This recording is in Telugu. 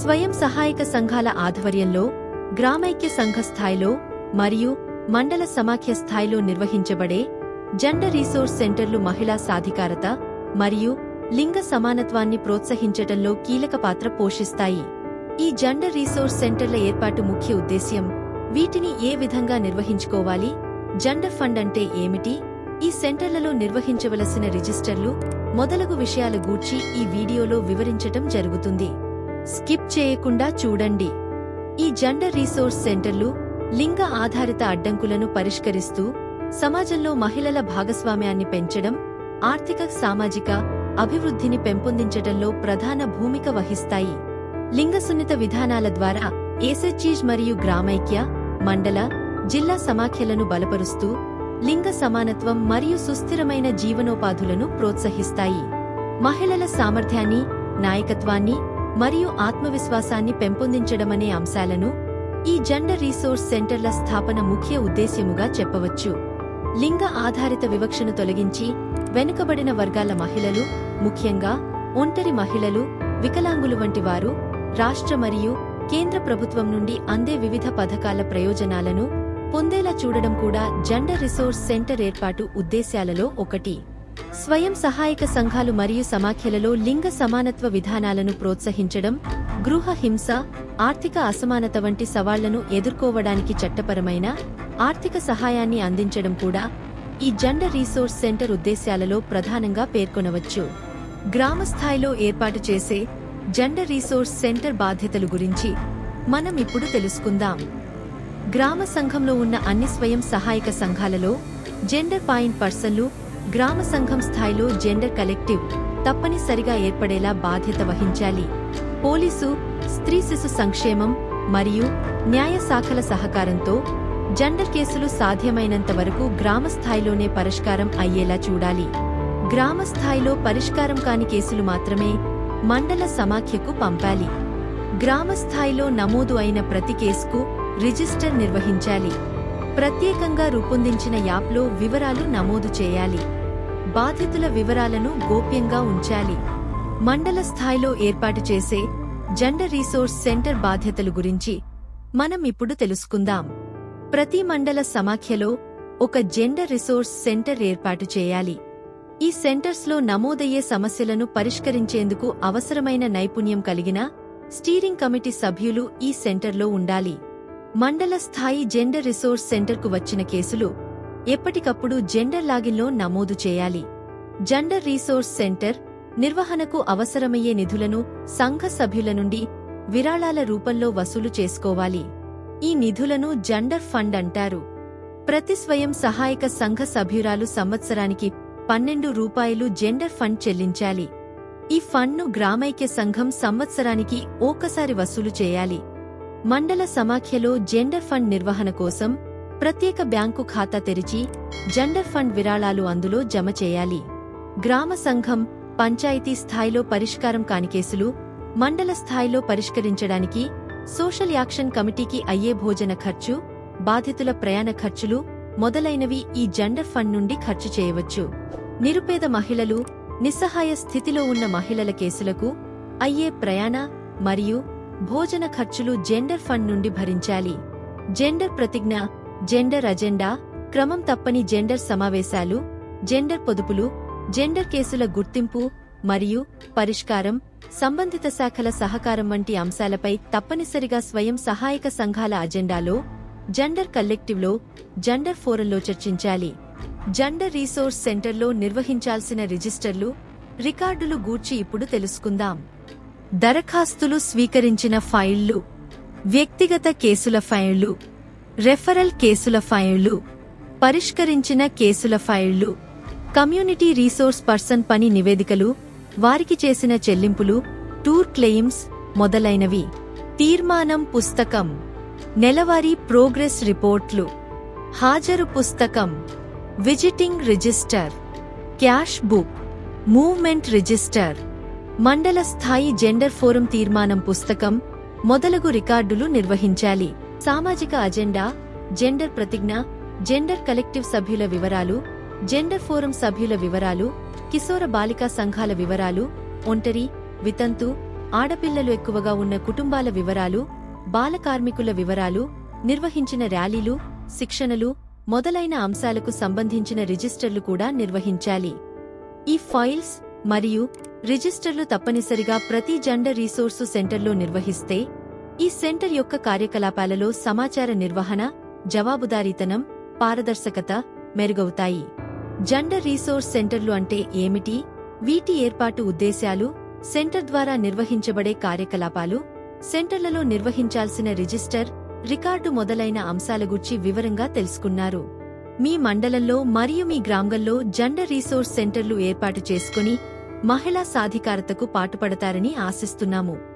స్వయం సహాయక సంఘాల ఆధ్వర్యంలో గ్రామైక్య సంఘ స్థాయిలో మరియు మండల సమాఖ్య స్థాయిలో నిర్వహించబడే జెండర్ రీసోర్స్ సెంటర్లు మహిళా సాధికారత మరియు లింగ సమానత్వాన్ని ప్రోత్సహించటంలో కీలక పాత్ర పోషిస్తాయి. ఈ జెండర్ రీసోర్స్ సెంటర్ల ఏర్పాటు ముఖ్య ఉద్దేశ్యం వీటిని ఏ విధంగా నిర్వహించుకోవాలి జెండర్ ఫండ్ అంటే ఏమిటి ఈ సెంటర్లలో నిర్వహించవలసిన రిజిస్టర్లు మొదలగు విషయాల గూర్చి ఈ వీడియోలో వివరించటం జరుగుతుంది. స్కిప్ చేయకుండా చూడండి. ఈ జెండర్ రీసోర్స్ సెంటర్లు లింగ ఆధారిత అడ్డంకులను పరిష్కరిస్తూ సమాజంలో మహిళల భాగస్వామ్యాన్ని పెంచడం ఆర్థిక సామాజిక అభివృద్ధిని పెంపొందించడంలో ప్రధాన భూమిక వహిస్తాయి. లింగ సున్నిత విధానాల ద్వారా ఏసెచీజ్ మరియు గ్రామైక్య మండల జిల్లా సమాఖ్యలను బలపరుస్తూ లింగ సమానత్వం మరియు సుస్థిరమైన జీవనోపాధులను ప్రోత్సహిస్తాయి. మహిళల సామర్థ్యాన్ని నాయకత్వాన్ని మరియు ఆత్మవిశ్వాసాన్ని పెంపొందించడమనే అంశాలను ఈ జెండర్ రీసోర్స్ సెంటర్ల స్థాపన ముఖ్య ఉద్దేశ్యముగా చెప్పవచ్చు. లింగ ఆధారిత వివక్షను తొలగించి వెనుకబడిన వర్గాల మహిళలు ముఖ్యంగా ఒంటరి మహిళలు వికలాంగులు వంటి వారు రాష్ట్ర మరియు కేంద్ర ప్రభుత్వం నుండి అందే వివిధ పథకాల ప్రయోజనాలను పొందేలా చూడడం కూడా జెండర్ రిసోర్స్ సెంటర్ ఏర్పాటు ఉద్దేశ్యాలలో ఒకటి. స్వయం సహాయక సంఘాలు మరియు సమాఖ్యలలో లింగ సమానత్వ విధానాలను ప్రోత్సహించడం గృహ హింస ఆర్థిక అసమానత వంటి సవాళ్ళను ఎదుర్కోవడానికి చట్టపరమైన ఆర్థిక సహాయాన్ని అందించడం కూడా ఈ జెండర్ రీసోర్స్ సెంటర్ ఉద్దేశ్యాలలో ప్రధానంగా పేర్కొనవచ్చు. గ్రామ స్థాయిలో ఏర్పాటు చేసే జెండర్ రీసోర్స్ సెంటర్ బాధ్యతలు గురించి మనం ఇప్పుడు తెలుసుకుందాం. గ్రామ సంఘంలో ఉన్న అన్ని స్వయం సహాయక సంఘాలలో జెండర్ పాయింట్ పర్సన్లు గ్రామ సంఘం స్థాయిలో జెండర్ కలెక్టివ్ తప్పనిసరిగా ఏర్పడేలా బాధ్యత వహించాలి. పోలీసు స్త్రీ శిశు సంక్షేమం మరియు న్యాయ శాఖల సహకారంతో జెండర్ కేసులు సాధ్యమైనంత వరకు గ్రామ స్థాయిలోనే పరిష్కారం అయ్యేలా చూడాలి. గ్రామ స్థాయిలో పరిష్కారం కాని కేసులు మాత్రమే మండల సమాఖ్యకు పంపాలి. గ్రామ స్థాయిలో నమోదు అయిన ప్రతి కేసుకు రిజిస్టర్ నిర్వహించాలి. ప్రత్యేకంగా రూపొందించిన యాప్లో వివరాలు నమోదు చేయాలి. బాధితుల వివరాలను గోప్యంగా ఉంచాలి. మండల స్థాయిలో ఏర్పాటు చేసే జెండర్ రీసోర్స్ సెంటర్ బాధ్యతలు గురించి మనం ఇప్పుడు తెలుసుకుందాం. ప్రతి మండల సమాఖ్యలో ఒక జెండర్ రిసోర్స్ సెంటర్ ఏర్పాటు చేయాలి. ఈ సెంటర్స్లో నమోదయ్యే సమస్యలను పరిష్కరించేందుకు అవసరమైన నైపుణ్యం కలిగిన స్టీరింగ్ కమిటీ సభ్యులు ఈ సెంటర్లో ఉండాలి. మండల స్థాయి జెండర్ రిసోర్స్ సెంటర్కు వచ్చిన కేసులు ఎప్పటికప్పుడు జెండర్ లాగిన్లో నమోదు చేయాలి. జెండర్ రీసోర్స్ సెంటర్ నిర్వహణకు అవసరమయ్యే నిధులను సంఘ సభ్యుల నుండి విరాళాల రూపంలో వసూలు చేసుకోవాలి. ఈ నిధులను జెండర్ ఫండ్ అంటారు. ప్రతి స్వయం సహాయక సంఘ సభ్యురాలు సంవత్సరానికి పన్నెండు రూపాయలు జెండర్ ఫండ్ చెల్లించాలి. ఈ ఫండ్ను గ్రామైక్య సంఘం సంవత్సరానికి ఒకసారి వసూలు చేయాలి. మండల సమాఖ్యలో జెండర్ ఫండ్ నిర్వహణ కోసం ప్రత్యేక బ్యాంకు ఖాతా తెరిచి జెండర్ ఫండ్ విరాళాలు అందులో జమ చేయాలి. గ్రామ సంఘం పంచాయతీ స్థాయిలో పరిష్కారం కాని కేసులు మండల స్థాయిలో పరిష్కరించడానికి సోషల్ యాక్షన్ కమిటీకి అయ్యే భోజన ఖర్చు బాధితుల ప్రయాణ ఖర్చులు మొదలైనవి ఈ జెండర్ ఫండ్ నుండి ఖర్చు చేయవచ్చు. నిరుపేద మహిళలు నిస్సహాయ స్థితిలో ఉన్న మహిళల కేసులకు అయ్యే ప్రయాణ మరియు భోజన ఖర్చులు జెండర్ ఫండ్ నుండి భరించాలి. జెండర్ ప్రతిజ్ఞ జెండర్ అజెండా క్రమం తప్పని జెండర్ సమావేశాలు జెండర్ పొదుపులు జెండర్ కేసుల గుర్తింపు మరియు పరిష్కారం సంబంధిత శాఖల సహకారం వంటి అంశాలపై తప్పనిసరిగా స్వయం సహాయక సంఘాల అజెండాలో జెండర్ కల్లెక్టివ్లో జెండర్ ఫోరంలో చర్చించాలి. జెండర్ రీసోర్స్ సెంటర్లో నిర్వహించాల్సిన రిజిస్టర్లు రికార్డులు గూర్చి ఇప్పుడు తెలుసుకుందాం. దరఖాస్తులు స్వీకరించిన ఫైళ్ళు వ్యక్తిగత కేసుల ఫైళ్ళు రెఫరల్ కేసుల ఫైళ్ళు పరిష్కరించిన కేసుల ఫైళ్ళు కమ్యూనిటీ రీసోర్స్ పర్సన్ పని నివేదికలు వారికి చేసిన చెల్లింపులు టూర్ క్లెయిమ్స్ మొదలైనవి. తీర్మానం పుస్తకం. నెలవారీ ప్రోగ్రెస్ రిపోర్ట్లు. హాజరు పుస్తకం. Visiting register. Cash book. Movement register. మండల స్థాయి జెండర్ ఫోరం తీర్మానం పుస్తకం మొదలగు రికార్డులు నిర్వహించాలి. సామాజిక అజెండా జెండర్ ప్రతిజ్ఞ జెండర్ కలెక్టివ్ సభ్యుల వివరాలు జెండర్ ఫోరం సభ్యుల వివరాలు కిశోర బాలికా సంఘాల వివరాలు ఒంటరి వితంతు ఆడపిల్లలు ఎక్కువగా ఉన్న కుటుంబాల వివరాలు బాల కార్మికుల వివరాలు నిర్వహించిన ర్యాలీలు శిక్షణలు మొదలైన అంశాలకు సంబంధించిన రిజిస్టర్లు కూడా నిర్వహించాలి. ఈ ఫైల్స్ మరియు రిజిస్టర్లు తప్పనిసరిగా ప్రతి జెండర్ రీసోర్సు సెంటర్లో నిర్వహిస్తే ఈ సెంటర్ యొక్క కార్యకలాపాలలో సమాచార నిర్వహణ జవాబుదారీతనం పారదర్శకత మెరుగవుతాయి. జెండర్ రీసోర్స్ సెంటర్లు అంటే ఏమిటి? వీటి ఏర్పాటు ఉద్దేశాలు సెంటర్ ద్వారా నిర్వహించబడే కార్యకలాపాలు సెంటర్లలో నిర్వహించాల్సిన రిజిస్టర్ రికార్డు మొదలైన అంశాల గురించి వివరంగా తెలుసుకున్నారు. మీ మండలంలో మరియు మీ గ్రామంలో జెండర్ రీసోర్స్ సెంటర్లు ఏర్పాటు చేసుకుని మహిళా సాధికారతకు పాటుపడతారని ఆశిస్తున్నాము.